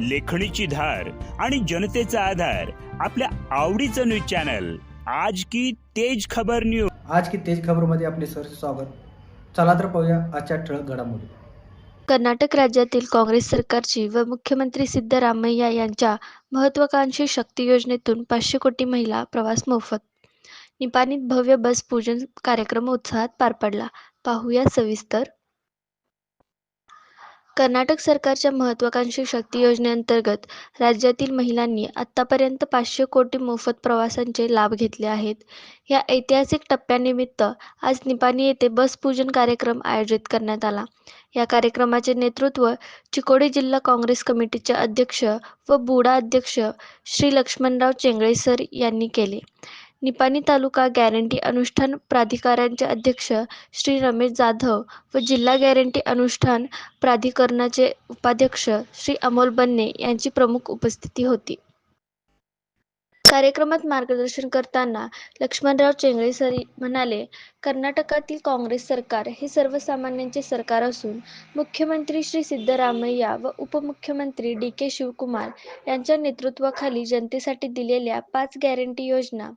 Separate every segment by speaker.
Speaker 1: लेखणीची धार आणि जनतेचा आधार आपल्या आवडीचं न्यूज चॅनल. आज की तेज खबर न्यूज
Speaker 2: आज की तेज खबरमध्ये आपले सर स्वागत. चला तर पाहूया आजच्या ठळक घडामोडी.
Speaker 3: कर्नाटक राज्यातील काँग्रेस सरकारची व मुख्यमंत्री सिद्धरामय्या यांच्या महत्वाकांक्षी शक्ती योजनेतून पाचशे कोटी महिला प्रवास मोफत. निपाणीत भव्य बस पूजन कार्यक्रम उत्साहात पार पडला. पाहूया सविस्तर. कर्नाटक सरकारच्या महत्त्वाकांक्षी शक्ती योजनेअंतर्गत राज्यातील महिलांनी आत्तापर्यंत पाचशे कोटी मोफत प्रवासांचे लाभ घेतले आहेत. या ऐतिहासिक टप्प्यानिमित्त आज निपाणी येथे बस पूजन कार्यक्रम आयोजित करण्यात आला. या कार्यक्रमाचे नेतृत्व चिकोडी जिल्हा काँग्रेस कमिटीचे अध्यक्ष व बुडा अध्यक्ष श्री लक्ष्मणराव चेंगळे सर यांनी केले. निपाणी तालुका गॅरंटी अनुष्ठान प्राधिकाऱ्यांचे अध्यक्ष श्री रमेश जाधव व जिल्हा गॅरंटी अनुष्ठान प्राधिकरणाचे उपाध्यक्ष श्री अमोल बन्ने यांची प्रमुख उपस्थिती होती. कार्यक्रमात मार्गदर्शन करताना लक्ष्मणराव चेंगळे सर म्हणाले कर्नाटकातील काँग्रेस सरकार हे सर्वसामान्यांचे सरकार असून मुख्यमंत्री श्री सिद्धरामय्या व उपमुख्यमंत्री डी के शिवकुमार यांच्या नेतृत्वाखाली जनतेसाठी दिलेल्या पाच गॅरंटी योजना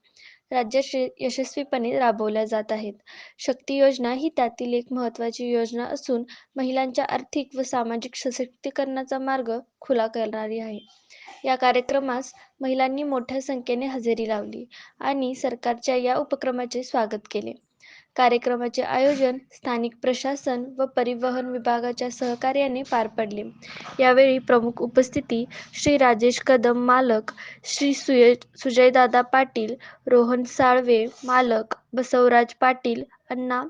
Speaker 3: राज्यात यशस्वीपणे राबवल्या जात आहेत. शक्ती योजना ही त्यातील एक महत्त्वाची योजना असून महिलांच्या आर्थिक व सामाजिक सशक्तीकरणाचा मार्ग खुला करणारी आहे. या कार्यक्रमास महिलांनी मोठ्या संख्येने हजेरी लावली आणि सरकारच्या या उपक्रमाचे स्वागत केले. कार्यक्रमाचे आयोजन स्थानिक प्रशासन व परिवहन विभागाच्या सहकार्याने पार पडले. यावेळी प्रमुख उपस्थिती श्री राजेश कदम मालक श्री सुय सुजयदादा पाटील रोहन साळवे मालक बसवराज पाटील अण्णा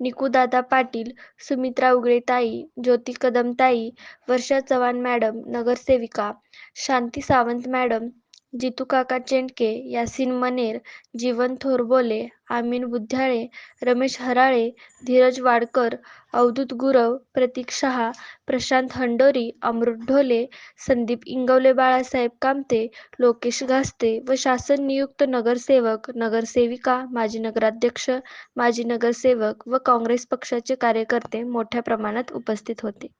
Speaker 3: निकुदादा पाटील सुमित्रा उगळेताई ज्योती कदमताई वर्षा चव्हाण मॅडम नगरसेविका शांती सावंत मॅडम जितू काका चेंडके यासिन मनेर जीवन थोरबोले आमीन बुद्ध्याळे रमेश हराळे धीरज वाडकर अवधूत गुरव प्रतीक शहा प्रशांत हंडोरी अमृत ढोले संदीप इंगवले बाळासाहेब कामते लोकेश घासते व शासन नियुक्त नगरसेवक नगरसेविका माजी नगराध्यक्ष माजी नगरसेवक व काँग्रेस पक्षाचे कार्यकर्ते मोठ्या प्रमाणात उपस्थित होते.